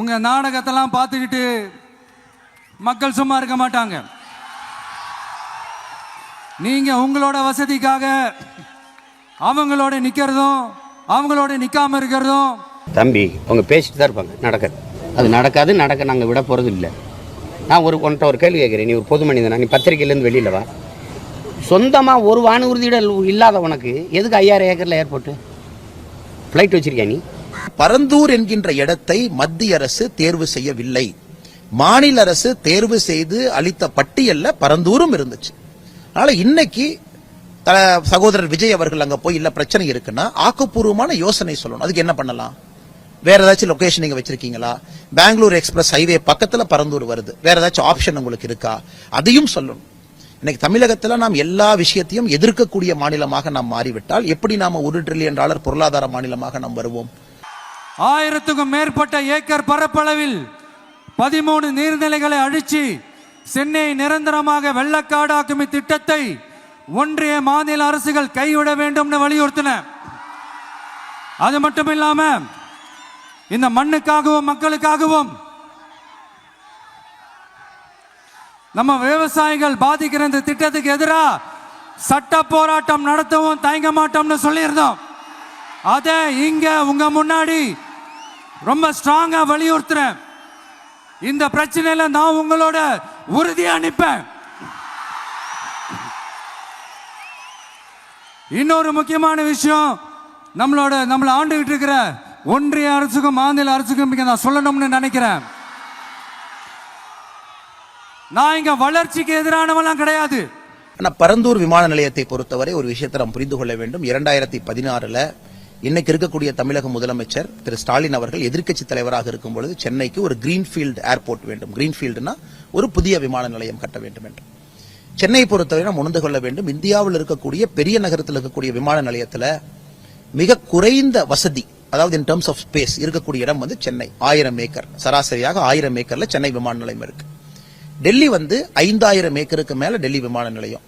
உங்க நாடகத்தெல்லாம் பார்த்துக்கிட்டு மக்கள் சும்மா இருக்க மாட்டாங்க. நீங்க உங்களோட வசதிக்காக அவங்களோட நிக்கிறதும் அவங்களோட நிக்காம இருக்கிறதும். தம்பி அவங்க பேசிட்டு தான் இருப்பாங்க நடக்காது. அது நடக்காது நடக்க நாங்கள் விட போகிறது இல்லை. நான் ஒரு உன்கிட்ட ஒரு கேள்வி கேட்குறேன். நீ ஒரு பொது மனிதனா நீ பத்திரிக்கையிலேருந்து வெளியில் வா. சொந்தமாக ஒரு வானூர்தியிடல் இல்லாத உனக்கு எதுக்கு ஐயாயிரம் ஏக்கரில் ஏர்போர்ட்டு? ஃப்ளைட் வச்சுருக்கியா நீ? பரந்தூர் என்கின்ற இடத்தை மத்திய அரசு தேர்வு செய்யவில்லை. மாநில அரசு தேர்வு செய்து அளித்த பட்டியல்ல பரந்தூரும் இருந்துச்சு. அதனால இன்னைக்கு த- சகோதரர் விஜய் அவர்கள் அங்க போய் இல்ல பிரச்சனை இருக்குன்னா ஆக்கப்பூர்வமான யோசனை சொல்லணும். அதுக்கு என்ன பண்ணலாம்? வேற ஏதாச்சும் லொகேஷன் நீங்க வச்சிருக்கீங்களா? பெங்களூர் எக்ஸ்பிரஸ் ஹைவே பக்கத்துல பரந்தூர் வருது. வேற ஏதாச்சும் ஆப்ஷன் உங்களுக்கு இருக்கா? அதையும் சொல்லணும். இன்னைக்கு தமிழகத்துல நாம் எல்லா விஷயத்தையும் எதிர்க்கக்கூடிய மாநிலமாக நாம் மாறிவிட்டால் எப்படி நாம ஒரு ட்ரில்லியன் டாலர் பொருளாதார மாநிலமாக நாம் வருவோம்? ஆயிரத்துக்கும் மேற்பட்ட ஏக்கர் பரப்பளவில் பதிமூணு நீர்நிலைகளை அழிச்சு சென்னை நிரந்தரமாக வெள்ளக்காடாக்கும் இத்திட்டத்தை ஒன்றிய மாநில அரசுகள் கைவிட வேண்டும்னு வலியுறுத்தின. அது மட்டும் இல்லாம இந்த மண்ணுக்காகவும் மக்களுக்காகவும் நம்ம விவசாயிகள் பாதிக்கிற இந்த திட்டத்துக்கு எதிராக சட்ட போராட்டம் நடத்தவும் தயங்க மாட்டோம்னு சொல்லியிருந்தோம். அதை இங்க உங்க முன்னாடி ரொம்ப ஸ்ட்ராங்கா வலியுறுத்துறேன். இந்த பிரச்சனையில நான் உங்களோட உறுதியா நிற்பேன் இன்னொரு முக்கியமான விஷயம் நம்மளோட நம்மளை ஆண்டுகிட்டு இருக்கிற ஒன்றிய அரசுக்கும் மாநில அரசுக்கும் இங்க நான் சொல்லணும்னு நினைக்கிறேன். நான் இங்க வளர்ச்சிக்கு எதிரானவெல்லாம் கிடையாது. ஆனால் பரந்தூர் விமான நிலையத்தை பொறுத்தவரை ஒரு விஷயத்தை நாம் புரிந்து கொள்ள வேண்டும். இரண்டாயிரத்தி பதினாறில் இன்னைக்கு இருக்கக்கூடிய தமிழக முதலமைச்சர் திரு ஸ்டாலின் அவர்கள் எதிர்க்கட்சி தலைவராக இருக்கும் பொழுது சென்னைக்கு ஒரு கிரீன்ஃபீல்டு ஏர்போர்ட் வேண்டும். கிரீன்ஃபீல்டுனா ஒரு புதிய விமான நிலையம் கட்ட வேண்டும் என்று. சென்னை பொறுத்தவரை நாம் உணர்ந்து கொள்ள வேண்டும் இந்தியாவில் இருக்கக்கூடிய பெரிய நகரத்தில் இருக்கக்கூடிய விமான நிலையத்தில் மிக குறைந்த வசதி அதாவது இன் டர்ம்ஸ் ஆஃப் ஸ்பேஸ் இருக்கக்கூடிய இடம் வந்து சென்னை. ஆயிரம் ஏக்கர் சராசரியாக ஆயிரம் ஏக்கர்ல சென்னை விமான நிலையம் இருக்கு. டெல்லி வந்து ஐந்தாயிரம் ஏக்கருக்கு மேல டெல்லி விமான நிலையம்.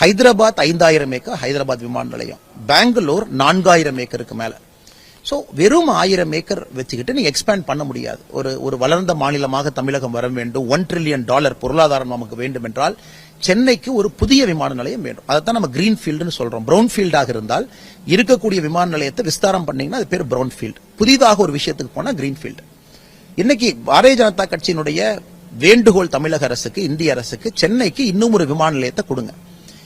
ஹைதராபாத் ஐந்தாயிரம் ஏக்கர் ஹைதராபாத் விமான நிலையம். பெங்களூர் நான்காயிரம் ஏக்கருக்கு மேல. ஸோ வெறும் ஆயிரம் ஏக்கர் வச்சுக்கிட்டு நீ எக்ஸ்பேண்ட் பண்ண முடியாது. ஒரு ஒரு வளர்ந்த மாநிலமாக தமிழகம் வர வேண்டும். ஒன் ட்ரில்லியன் டாலர் பொருளாதாரம் நமக்கு வேண்டும் என்றால் சென்னைக்கு ஒரு புதிய விமான நிலையம் வேண்டும். அதைத்தான் நம்ம கிரீன் ஃபீல்டுன்னு சொல்றோம். ப்ரௌன் ஃபீல்டாக இருந்தால் இருக்கக்கூடிய விமான நிலையத்தை விஸ்தாரம் பண்ணீங்கன்னா அது பேர் ப்ரௌன் ஃபீல்டு புதிதாக ஒரு விஷயத்துக்கு போனால் கிரீன் ஃபீல்டு இன்னைக்கு பாரதிய ஜனதா கட்சியினுடைய வேண்டுகோள் தமிழக அரசுக்கு இந்திய அரசுக்கு சென்னைக்கு இன்னும் ஒரு விமான நிலையத்தை கொடுங்க.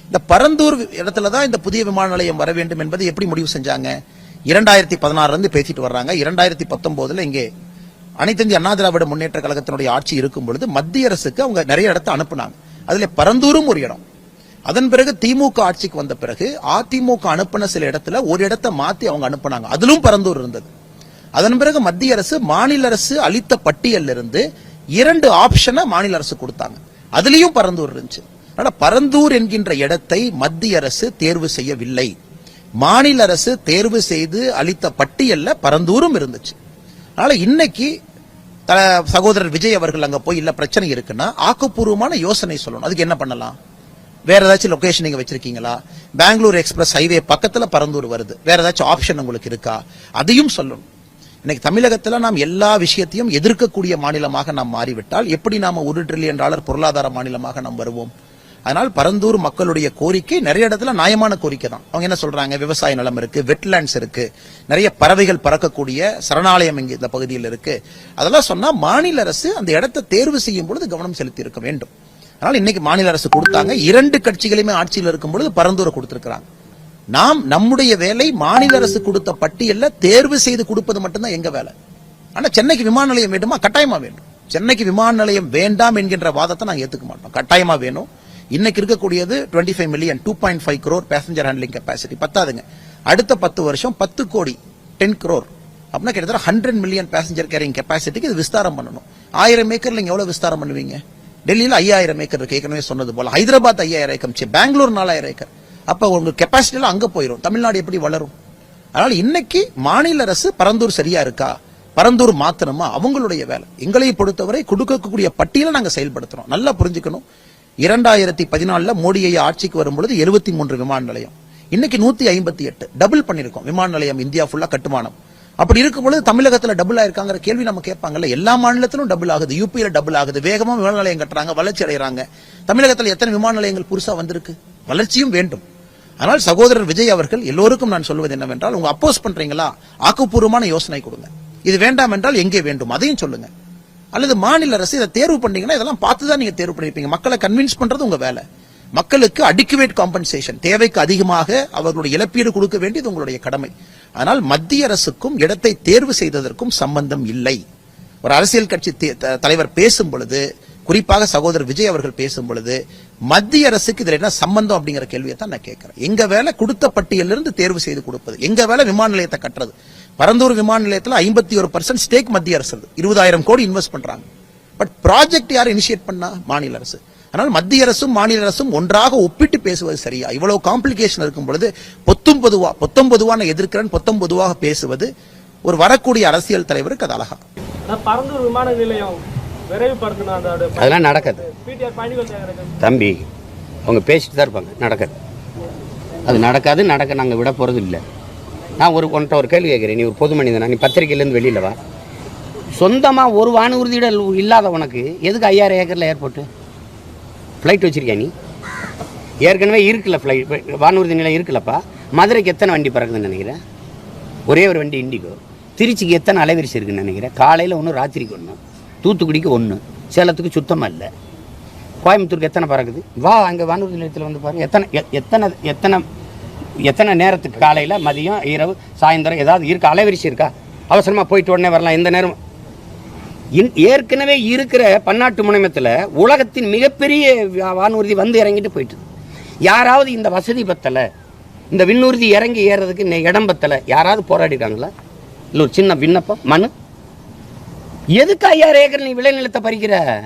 இந்த பரந்தூர் இடத்துல தான் இந்த புதிய விமான நிலையம் வர வேண்டும் என்பதை எப்படி முடிவு செஞ்சாங்க? இரண்டாயிரத்தி பதினாறுலேருந்து பேசிட்டு வர்றாங்க. இரண்டாயிரத்தி பத்தொம்போதில் இங்கே அனைத்து அண்ணா திராவிட முன்னேற்ற கழகத்தினுடைய ஆட்சி இருக்கும் பொழுது மத்திய அரசுக்கு அவங்க நிறைய இடத்த அனுப்புனாங்க. அதில் பரந்தூரும் ஒரு இடம். அதன் பிறகு திமுக ஆட்சிக்கு வந்த பிறகு அதிமுக அனுப்பின சில இடத்துல ஒரு இடத்தை மாற்றி அவங்க அனுப்புனாங்க. அதிலும் பரந்தூர் இருந்தது. அதன் பிறகு மத்திய அரசு மாநில அரசு அளித்த பட்டியலிருந்து இரண்டு ஆப்ஷனை மாநில அரசு கொடுத்தாங்க. அதுலேயும் பரந்தூர் இருந்துச்சு. ஆனால் பரந்தூர் என்கின்ற இடத்தை மத்திய அரசு தேர்வு செய்யவில்லை. மாநில அரசு தேர்வு செய்து அளித்த பட்டியல்ல பரந்தூரும் இருந்துச்சு. அதனால இன்னைக்கு த- சகோதரர் விஜய் அவர்கள் அங்க போய் இல்ல பிரச்சனை இருக்குன்னா ஆக்கப்பூர்வமான யோசனை சொல்லணும். அதுக்கு என்ன பண்ணலாம்? வேற ஏதாச்சும் லொகேஷன் நீங்க வச்சிருக்கீங்களா? பெங்களூர் எக்ஸ்பிரஸ் ஹைவே பக்கத்துல பரந்தூர் வருது. வேற ஏதாச்சும் ஆப்ஷன் உங்களுக்கு இருக்கா? அதையும் சொல்லணும். இன்னைக்கு தமிழகத்தில் நாம் எல்லா விஷயத்தையும் எதிர்க்கக்கூடிய மாநிலமாக நாம் மாறிவிட்டால் எப்படி நாம ஒரு ட்ரில்லியன் டாலர் பொருளாதார மாநிலமாக நாம் வருவோம்? அதனால் பரந்தூர் மக்களுடைய கோரிக்கை நிறைய இடத்துல நியாயமான கோரிக்கை தான். அவங்க என்ன சொல்றாங்க? விவசாய நிலம் இருக்கு வெட்லேண்ட்ஸ் இருக்கு நிறைய பறவைகள் பறக்கக்கூடிய சரணாலயம் இங்கே இந்த பகுதியில் இருக்கு. அதெல்லாம் சொன்னா மாநில அரசு அந்த இடத்தை தேர்வு செய்யும் பொழுது கவனம் செலுத்தி இருக்க வேண்டும். அதனால இன்னைக்கு மாநில அரசு கொடுத்தாங்க. இரண்டு கட்சிகளுமே ஆட்சியில் இருக்கும் பொழுது பரந்தூரை கொடுத்திருக்கிறாங்க. நாம் நம்முடைய வேலை மாநில அரசு கொடுத்த பட்டியலில் தேர்வு செய்து கொடுப்பது மட்டும்தான் எங்க வேலை. ஆனா சென்னைக்கு விமான நிலையம் வேண்டுமா? கட்டாயமா வேண்டும் சென்னைக்கு விமான நிலையம் வேண்டாம் என்கின்ற வாதத்தை நாங்கள் ஏத்துக்க மாட்டோம். கட்டாயமா வேணும். இன்னைக்கு இருக்கக்கூடியது 25 five million two point five crore passenger handling capacity பத்தாதுங்க. அடுத்த பத்து வருஷம் பத்து கோடி டென் க்ரோர் அப்படின்னா கிட்டத்தட்ட ஹண்ட்ரட் மில்லியன் பேசஞ்சர் கேரிங் கெப்பாசிட்டிக்கு இது விஸ்தாரம் பண்ணணும். ஆயிரம் ஏக்கர் நீங்கள் எவ்வளோ விஸ்தாரம் பண்ணுவீங்க? டெல்லியில் ஐயாயிரம் ஏக்கர் இருக்கு. ஏற்கனவே சொன்னது போல. ஹைதராபாத் ஐயாயிரம் ஏக்கர் பெங்களூர் நாலாயிரம் ஏக்கர் அப்போ உங்களுக்கு கெப்பாசிட்டிலாம் அங்கே போயிடும் தமிழ்நாடு எப்படி வளரும்? அதனால இன்னைக்கு மாநில அரசு பரந்தூர் சரியா இருக்கா? பரந்தூர் மாத்தணுமா? அவங்களுடைய வேலை. எங்களை பொறுத்தவரை கொடுக்கக்கூடிய பட்டியலை நாங்கள் செயல்படுத்துறோம். நல்லா புரிஞ்சுக்கணும். இரண்டாயிரத்தி பதினாலுல மோடியை ஆட்சிக்கு வரும்பொழுது எழுபத்தி மூன்று விமான நிலையம் இன்னைக்கு நூத்தி ஐம்பத்தி எட்டு. டபுள் பண்ணிருக்கோம். விமான நிலையம் இந்தியா ஃபுல்லா கட்டுமானம். அப்படி இருக்கும்பொழுது தமிழகத்துல டபுள் ஆயிருக்காங்கிற கேள்வி நம்ம கேட்பாங்கல்ல. எல்லா மாநிலத்திலும் டபுள் ஆகுது. யூபியில டபுள் ஆகுது. வேகமா விமான நிலையம் கட்டுறாங்க. வளர்ச்சி அடைகிறாங்க தமிழகத்துல எத்தனை விமான நிலையங்கள் புதுசா வந்திருக்கு? வளர்ச்சியும் வேண்டும். ஆனால் சகோதரர் விஜய் அவர்கள் எல்லோருக்கும் நான் சொல்வது என்னவென்றால் உங்க அப்போஸ் பண்றீங்களா? ஆக்கப்பூர்வமான யோசனை கொடுங்க. இது வேண்டாம் என்றால் எங்கே வேண்டும்? அதையும் சொல்லுங்க. அல்லது மாநில அரசு இதை தேர்வு பண்ணீங்கன்னா இதெல்லாம் பார்த்து தான் நீங்க தேர்வு பண்ணிருப்பீங்க. மக்களை கன்வின்ஸ் பண்றது உங்க வேலை. மக்களுக்கு அடிக்குவேட் காம்பன்சேஷன் தேவைக்கு அதிகமாக அவர்களுடைய இழப்பீடு கொடுக்க வேண்டியது உங்களுடைய கடமை. ஆனால் மத்திய அரசுக்கும் இடத்தை தேர்வு செய்ததற்கும் சம்பந்தம் இல்லை. ஒரு அரசியல் கட்சி தே- த- தலைவர் பேசும் பொழுது குறிப்பாக சகோதரர் விஜய் அவர்கள் பேசும் பொழுது மத்திய அரசுக்கு இதில் என்ன சம்பந்தம் அப்படிங்கிற கேள்வியை தான் நான் கேட்கிறேன். எங்க வேலை கொடுத்த பட்டியலிருந்து தேர்வு செய்து கொடுப்பது எங்க வேலை விமான நிலையத்தை கட்டுறது பரந்தூர் விமான நிலையத்துல ஐம்பத்தி ஒரு பர்சன்ட் ஸ்டேக் மத்திய அரசு இருபதாயிரம் கோடி இன்வெஸ்ட் பண்றாங்க. பட் ப்ராஜெக்ட் யார் இனிஷியேட் பண்ணா? மாநில அரசு. ஆனால் மத்திய அரசும் மாநில அரசும் ஒன்றாக ஒப்பிட்டு பேசுவது சரியா? இவ்வளவு காம்ப்ளிகேஷன் இருக்கும் பொழுது பொத்தும் பொதுவா பொத்தம் பொதுவா நான் எதிர்க்கிறேன் பொத்தம் பொதுவாக பேசுவது ஒரு வரக்கூடிய அரசியல் தலைவருக்கு அது அழகா. பரந்தூர் விமான நிலையம் அதெல்லாம் நடக்காது. தம்பி அவங்க பேசிட்டு தான் இருப்பாங்க. நடக்காது. அது நடக்காது நடக்க நாங்கள் விட போகிறது இல்லை நான் ஒரு ஒன்றை ஒரு கேள்வி கேட்குறேன். நீ ஒரு பொது மனிதனா? நீ பத்திரிக்கையிலேருந்து வெளியில் வா. சொந்தமாக ஒரு வானூர்தியிடல் இல்லாத உனக்கு எதுக்கு ஐயாயிரம் ஏக்கரில் ஏர்போர்ட்டு? ஃப்ளைட் வச்சுருக்கியா நீ? ஏற்கனவே இருக்குல்ல ஃப்ளைட் வானூர்தி நிலையம் இருக்குல்லப்பா. மதுரைக்கு எத்தனை வண்டி பறக்குதுன்னு நினைக்கிறேன்? ஒரே ஒரு வண்டி இண்டிகோ. திருச்சிக்கு எத்தனை அலைவரிசை இருக்குன்னு நினைக்கிறேன்? காலையில் ஒன்று ராத்திரிக்கு ஒன்று தூத்துக்குடிக்கு ஒன்று சேலத்துக்கு சுத்தமாக இல்லை. கோயம்புத்தூருக்கு எத்தனை பறக்குது? வா அங்கே வானூர்தி நிலையத்தில் வந்து பாருங்கள் எத்தனை எத்தனை எத்தனை எத்தனை நேரத்துக்கு காலையில் மதியம் இரவு சாயந்தரம் ஏதாவது இருக்கா? அலைவரிசை இருக்கா? அவசரமாக போயிட்டு உடனே வரலாம். எந்த நேரம்? இன்- ஏற்கனவே இருக்கிற பன்னாட்டு முனையத்தில் உலகத்தின் மிகப்பெரிய வானூர்தி வந்து இறங்கிட்டு போயிட்டு யாராவது இந்த வசதி பத்தலை இந்த விண்ணூர்தி இறங்கி ஏறதுக்கு இன்ன இடம் பத்தலை யாராவது போராடிருக்காங்களா? இல்லை ஒரு சின்ன விண்ணப்பம்? மனு? எதுக்கு ஐயாயிரம் ஏக்கர் நீ விளைநிலத்தை பறிக்கிற?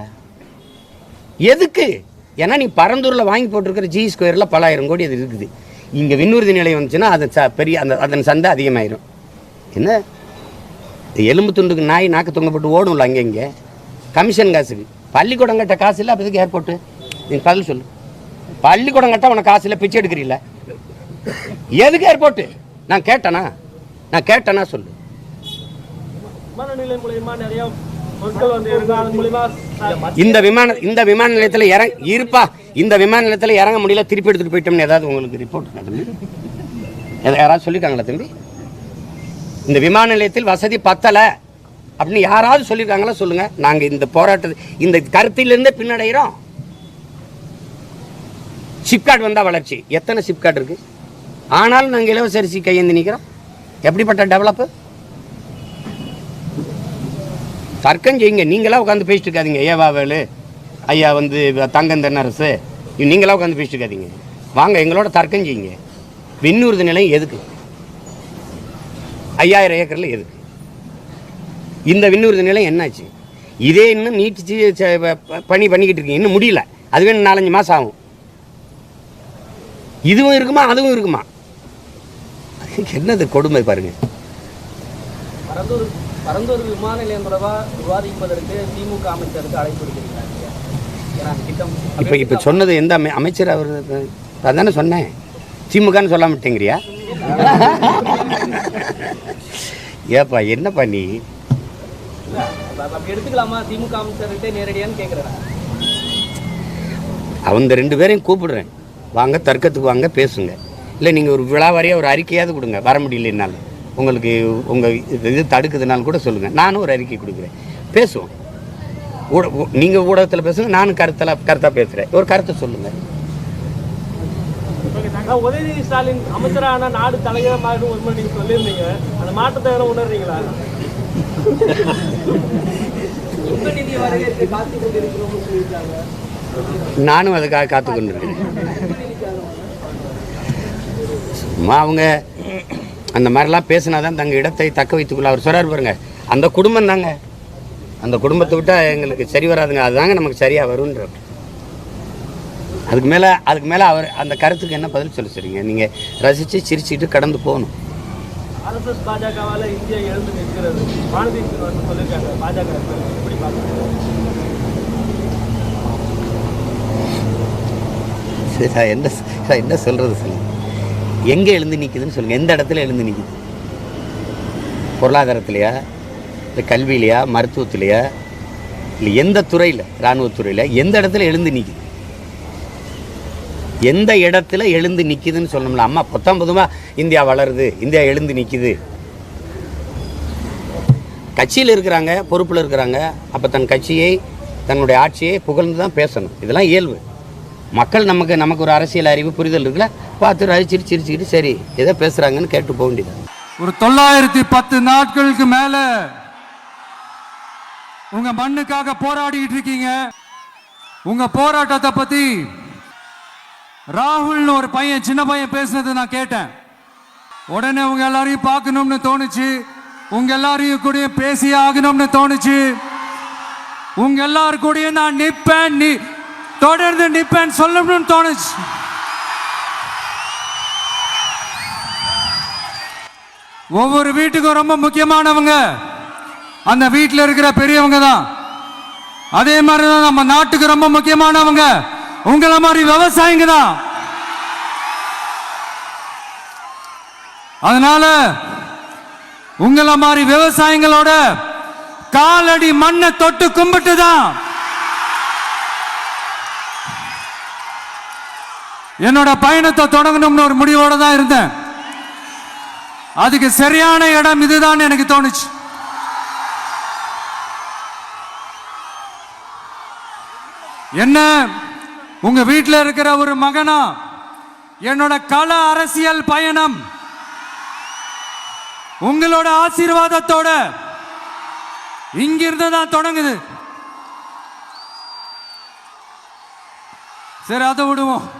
எதுக்கு? ஏன்னா நீ பரந்தூரில் வாங்கி போட்டிருக்கிற ஜி ஸ்கொயரில் பலாயிரம் கோடி அது இருக்குது. இங்கே விண்ணூர்தி நிலையம் வந்துச்சுன்னா அது ச- பெரிய அந்த அதன் சந்தை அதிகமாயிரும். என்ன? இந்த எலும்பு துண்டுக்கு நாய் நாக்கு தொங்கப்பட்டு ஓடும்ல அங்கே இங்கே. கமிஷன் காசுக்கு பள்ளிக்கூடம் கட்ட காசு இல்லை அப்போதுக்கு ஏர்போர்ட்டு நீங்கள் பதில் சொல்லு. பள்ளிக்கூடம் கட்ட உனக்கு காசு இல்லை பிச்சை எடுக்கிறீல்ல. எதுக்கு ஏர்போர்ட்டு நான் கேட்டேனா? நான் கேட்டேனா சொல்லு. நிலையம் மூலியமா இந்த விமான இந்த விமான நிலையத்தில் இறங்க இருப்பா. இந்த விமான நிலையத்தில் இறங்க முடியல திருப்பி எடுத்துட்டு போயிட்டோம்னு ஏதாவது உங்களுக்கு ரிப்போர்ட் தம்பி? யாராவது சொல்லியிருக்காங்களா தம்பி? இந்த விமான நிலையத்தில் வசதி பத்தலை அப்படின்னு யாராவது சொல்லியிருக்காங்களா சொல்லுங்க. நாங்கள் இந்த போராட்டத்தை இந்த கருத்திலிருந்தே பின்னடைகிறோம் சிப்காட் வந்தால் வளர்ச்சி. எத்தனை சிப்காட் இருக்கு? ஆனாலும் நாங்கள் இலவச அரிசி கையேந்தி நிற்கிறோம் எப்படிப்பட்ட டெவலப்பு தர்க்கம் செய்யுங்க. நீங்களாக உட்காந்து பேசிட்டு இருக்காதீங்க ஏவாவேலு ஐயா வந்து தங்கம் தென்னரசு நீங்களா உட்காந்து பேசிட்டு இருக்காதீங்க வாங்க எங்களோட தர்க்கம் செய்யுங்க. விண்ணூர்தி நிலையம் எதுக்கு? ஐயாயிரம் ஏக்கரில் எதுக்கு? இந்த விண்ணூர்தி நிலையம் என்னாச்சு? இதே இன்னும் நீட்டிச்சு பணி பண்ணிக்கிட்டு இருக்கீங்க இன்னும் முடியல. அதுவே நாலஞ்சு மாதம் ஆகும். இதுவும் இருக்குமா? அதுவும் இருக்குமா? என்னது கொடுமை பாருங்க. பரந்தூர் விமான நிலையம் தொடர்பா விவாதிப்பதற்கு திமுக அமைச்சருக்கு அழைப்பு விடுக்கிறீங்க ஏன்னா அந்த திட்டம் இப்போ இப்போ சொன்னது எந்த அமை அமைச்சர் அவர் அதானே சொன்னேன். திமுகன்னு சொல்ல மாட்டேங்கிறியா ஏப்பா என்னப்பா நீ? எடுத்துக்கலாமா? திமுக அமைச்சர்கிட்ட நேரடியான்னு கேட்குறேன் அவங்க ரெண்டு பேரையும் கூப்பிடுறேன். வாங்க தர்க்கத்துக்கு வாங்க பேசுங்க. இல்லை நீங்கள் ஒரு விழாவாரியாக ஒரு அறிக்கையாவது கொடுங்க. வர முடியலனாலும் உங்களுக்கு உங்கள் இது தடுக்குதுனாலும் கூட சொல்லுங்கள் நானும் ஒரு அறிக்கை கொடுக்குறேன். பேசுவோம். ஊட நீங்கள் ஊடகத்தில் பேசுங்க நானும் கருத்தில் கருத்தாக பேசுகிறேன் ஒரு கருத்தை சொல்லுங்கள் நான் உதயநிதி ஸ்டாலின் அமைச்சரான நாடு தலைவர் மாறும் ஒரு நீங்க சொல்லியிருந்தீங்க. அந்த மாற்றத்தை எல்லாம் உணர்றீங்களா? நானும் அதுக்காக காத்து கொண்டிருக்கேன். சும்மா அவங்க அந்த மாதிரிலாம் பேசினா தான் தங்க இடத்தை தக்க வைத்துக்கொள்ள அவர் சொல்றாரு பாருங்க. அந்த குடும்பம் தாங்க. அந்த குடும்பத்தை விட்டால் எங்களுக்கு சரி வராதுங்க. அதுதாங்க நமக்கு சரியாக வரும்ன்ற. அதுக்கு மேலே அதுக்கு மேலே அவர் அந்த கருத்துக்கு என்ன பதில் சொல்ல சரிங்க நீங்கள் ரசித்து சிரிச்சுட்டு கடந்து போகணும். ஆர்எஸ்எஸ் பாஜகவால இந்தியா எழுந்து நிற்கிறது. சீனிவாசன் சொல்லியிருக்காங்க. பாஜக எப்படி நான் என்ன என்ன சொல்கிறது சொல்லுங்க எங்கே எழுந்து நிற்குதுன்னு சொல்லுங்கள் எந்த இடத்துல எழுந்து நிற்குது பொருளாதாரத்திலையா? இல்லை கல்வியிலையா? மருத்துவத்திலையா? இல்லை எந்த துறையில்? இராணுவத்துறையில் எந்த இடத்துல எழுந்து நிற்குது எந்த இடத்துல எழுந்து நிற்கிதுன்னு சொல்லணும்ல. அம்மா புத்தம் புதுமாக இந்தியா வளருது. இந்தியா எழுந்து நிற்கிது கட்சியில் இருக்கிறாங்க பொறுப்பில் இருக்கிறாங்க. அப்போ தன் கட்சியை தன்னுடைய ஆட்சியை புகழ்ந்து தான் பேசணும். இதெல்லாம் இயல்பு. மக்கள் நமக்கு நமக்கு ஒரு அரசியல் அறிவு புரிதல் இருக்குல்ல பார்த்து ரசிச்சிட்டு சிரிச்சுக்கிட்டு சரி எதோ பேசுகிறாங்கன்னு கேட்டு போக வேண்டியது ஒரு தொள்ளாயிரத்தி பத்து நாட்களுக்கு மேல உங்க மண்ணுக்காக போராடிக்கிட்டு இருக்கீங்க. உங்க போராட்டத்தை பத்தி ராகுல்னு ஒரு பையன் சின்ன பையன் பேசுனது நான் கேட்டேன். உடனே உங்க எல்லாரையும் பார்க்கணும்னு தோணுச்சு. உங்க எல்லாரையும் கூட பேசி ஆகணும்னு தோணுச்சு. உங்க எல்லாரு கூடயும் நான் நிற்பேன் நீ தொடர்ந்து நிற்பேன் சொல்லணும்னு தோணுச்சு. ஒவ்வொரு வீட்டுக்கும் ரொம்ப முக்கியமானவங்க அந்த வீட்டில் இருக்கிற பெரியவங்க தான். அதே மாதிரி தான் நம்ம நாட்டுக்கு ரொம்ப முக்கியமானவங்க. உங்களை மாதிரி விவசாயிங்க தான். அதனால உங்களை மாதிரி விவசாயிங்களோட காலடி மண்ணை தொட்டு கும்பிட்டு தான் என்னோட பயணத்தை தொடங்கணும்னு ஒரு முடிவோட தான் இருந்தேன். அதுக்கு சரியான இடம் இதுதான் எனக்கு தோணுச்சு. என்ன? உங்க வீட்டில் இருக்கிற ஒரு மகனா? என்னோட கல அரசியல் பயணம். உங்களோட ஆசீர்வாதத்தோட இங்கிருந்து தான் தொடங்குது. சரி அதை விடுவோம்.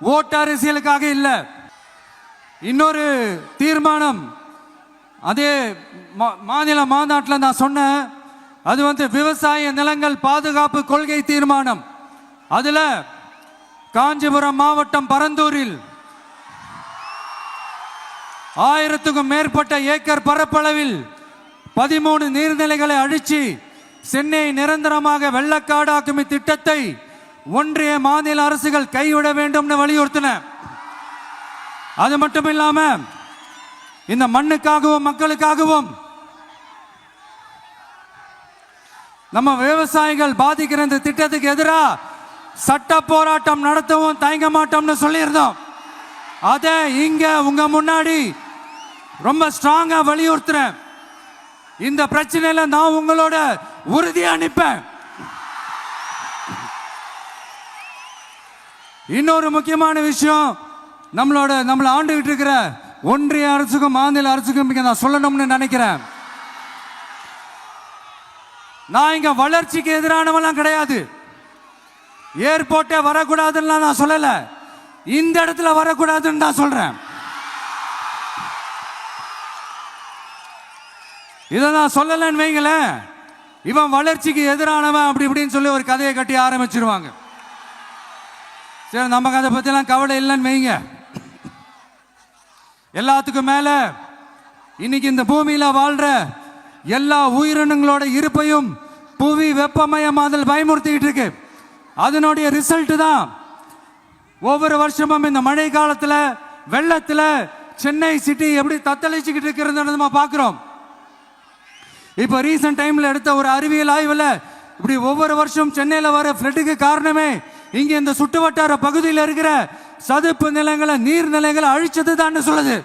ஓட்டு அரசியலுக்காக இல்லை. இன்னொரு தீர்மானம் அதே மா- மாநில மாநாட்டில் நான் சொன்னேன் அது வந்து விவசாய நிலங்கள் பாதுகாப்பு கொள்கை தீர்மானம். அதில் காஞ்சிபுரம் மாவட்டம் பரந்தூரில் ஆயிரத்துக்கும் மேற்பட்ட ஏக்கர் பரப்பளவில் பதிமூணு நீர்நிலைகளை அழிச்சு சென்னை நிரந்தரமாக வெள்ளக்காடாக்குமி திட்டத்தை ஒன்றிய மாநில அரசுகள் கைவிட வேண்டும்னு வலியுறுத்தின. அது மட்டும் இல்லாம இந்த மண்ணுக்காகவும் மக்களுக்காகவும் நம்ம விவசாயிகள் பாதிக்கிற இந்த திட்டத்துக்கு எதிராக சட்ட போராட்டம் நடத்தவும் தயங்க மாட்டோம்னு சொல்லியிருந்தோம். அதை இங்க உங்க முன்னாடி ரொம்ப ஸ்ட்ராங்கா வலியுறுத்துறேன். இந்த பிரச்சனையில நான் உங்களோட உறுதியா நிற்பேன் இன்னொரு முக்கியமான விஷயம். நம்மளோட நம்மளை ஆண்டுகிட்டு இருக்கிற ஒன்றிய அரசுக்கும் மாநில அரசுக்கும் இங்க நான் சொல்லணும்னு நினைக்கிறேன். நான் இங்க வளர்ச்சிக்கு எதிரானவெல்லாம் கிடையாது. ஏர்போர்ட்டே வரக்கூடாதுன்னு நான் சொல்லல. இந்த இடத்துல வரக்கூடாதுன்னு நான் சொல்றேன். இதை நான் சொல்லலைன்னு வைங்களேன். இவன் வளர்ச்சிக்கு எதிரானவன் அப்படி இப்படின்னு சொல்லி ஒரு கதையை கட்டி ஆரம்பிச்சிருவாங்க. சரி நமக்கு அதை பற்றிலாம் கவலை இல்லைன்னு வைங்க. எல்லாத்துக்கும் மேலே இன்னைக்கு இந்த பூமியில் வாழ்கிற எல்லா உயிரினங்களோட இருப்பையும் புவி வெப்பமயமாதல் பயமுறுத்திக்கிட்டு இருக்கு. அதனுடைய ரிசல்ட் தான் ஒவ்வொரு வருஷமும் இந்த மழை காலத்தில் வெள்ளத்தில் சென்னை சிட்டி எப்படி தத்தளிச்சுக்கிட்டு இருக்கிறது நம்ம பார்க்குறோம். இப்போ ரீசெண்ட் டைமில் எடுத்த ஒரு அறிவியல் ஆய்வில் இப்படி ஒவ்வொரு வருஷம் சென்னையில் வர ஃப்ளட்டுக்கு காரணமே இங்கே இந்த சுற்றுவட்டார பகுதியில் இருக்கிற சதுப்பு நிலங்களை நீர்நிலைகளை அழிச்சது தான் சொல்லுது.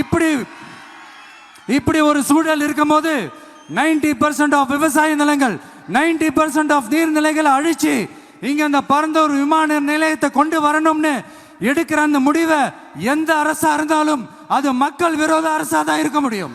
இப்படி இப்படி ஒரு சூழல் இருக்கும் போது நைன்டி பர்சன்ட் ஆஃப் விவசாய நிலங்கள் நைன்டி பர்சன்ட் ஆஃப் நீர்நிலைகளை அழிச்சு இங்க அந்த பரந்தூர் விமான நிலையத்தை கொண்டு வரணும்னு எடுக்கிற அந்த முடிவை எந்த அரசா இருந்தாலும் அது மக்கள் விரோத அரசா தான் இருக்க முடியும்.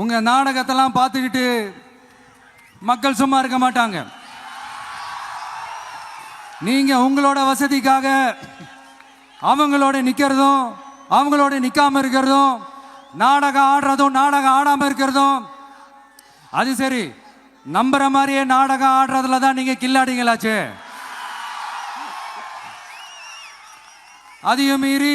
உங்கள் நாடகத்தெல்லாம் பார்த்துக்கிட்டு மக்கள் சும்மா இருக்க மாட்டாங்க. நீங்கள் உங்களோட வசதிக்காக அவங்களோட நிற்கிறதும் அவங்களோட நிற்காமல் இருக்கிறதும் நாடகம் ஆடுறதும் நாடகம் ஆடாமல் இருக்கிறதும் அது சரி நம்புற மாதிரியே நாடகம் ஆடுறதுல தான் நீங்கள் கில்லாடிங்களாச்சே. அதையும் மீறி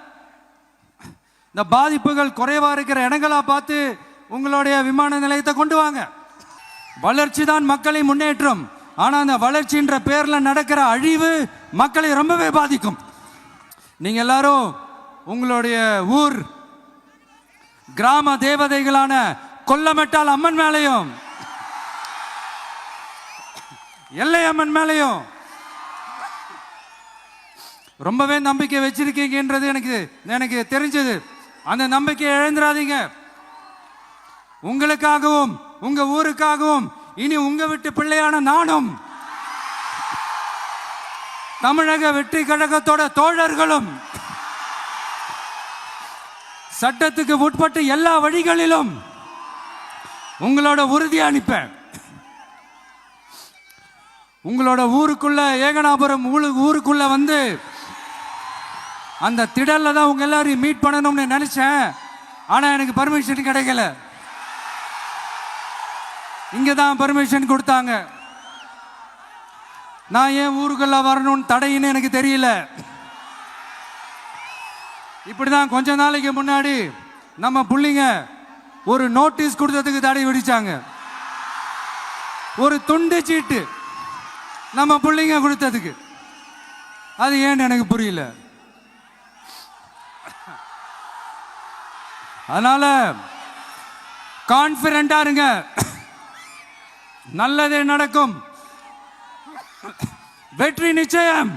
இந்த பாதிப்புகள் குறைவா இருக்கிற இடங்களா பார்த்து உங்களுடைய விமான நிலையத்தை கொண்டு வாங்க. வளர்ச்சி தான் மக்களை முன்னேற்றம். ஆனா அந்த வளர்ச்சின்ற பேர்ல நடக்கிற அழிவு மக்களை ரொம்பவே பாதிக்கும். நீங்க எல்லாரும் உங்களுடைய ஊர் கிராம தேவதைகளான கொல்லமெட்டால் அம்மன் மேலையும் எல்லை அம்மன் மேலையும் ரொம்பவே நம்பிக்கை வச்சிருக்கீங்கன்றது எனக்கு எனக்கு தெரிஞ்சது. அந்த நம்பிக்கையை இழந்துடாதீங்க. உங்களுக்காகவும் உங்க ஊருக்காகவும் இனி உங்க விட்டு பிள்ளையான நானும் தமிழக வெற்றி கழகத்தோட தோழர்களும் சட்டத்துக்கு உட்பட்டு எல்லா வழிகளிலும் உங்களோட உறுதி அனுப்பேன். உங்களோட ஊருக்குள்ள ஏகனாபுரம் ஊருக்குள்ள வந்து அந்த திடல்ல தான் உங்க எல்லாரையும் மீட் பண்ணணும்னு நினைச்சேன். ஆனா எனக்கு பர்மிஷன் கிடைக்கல. இங்கே தான் பர்மிஷன் கொடுத்தாங்க. நான் ஏன் ஊருக்குள்ள வரணும்னு தடைன்னு எனக்கு தெரியல. இப்படிதான் கொஞ்ச நாளைக்கு முன்னாடி நம்ம புள்ளிங்க ஒரு நோட்டீஸ் கொடுத்ததுக்கு தடை விடிச்சாங்க. ஒரு துண்டு சீட்டு நம்ம பிள்ளைங்க கொடுத்ததுக்கு. அது ஏன்னு எனக்கு புரியல. அதனால கான்பிடண்டா இருங்க. நல்லது நடக்கும். வெற்றி நிச்சயம்.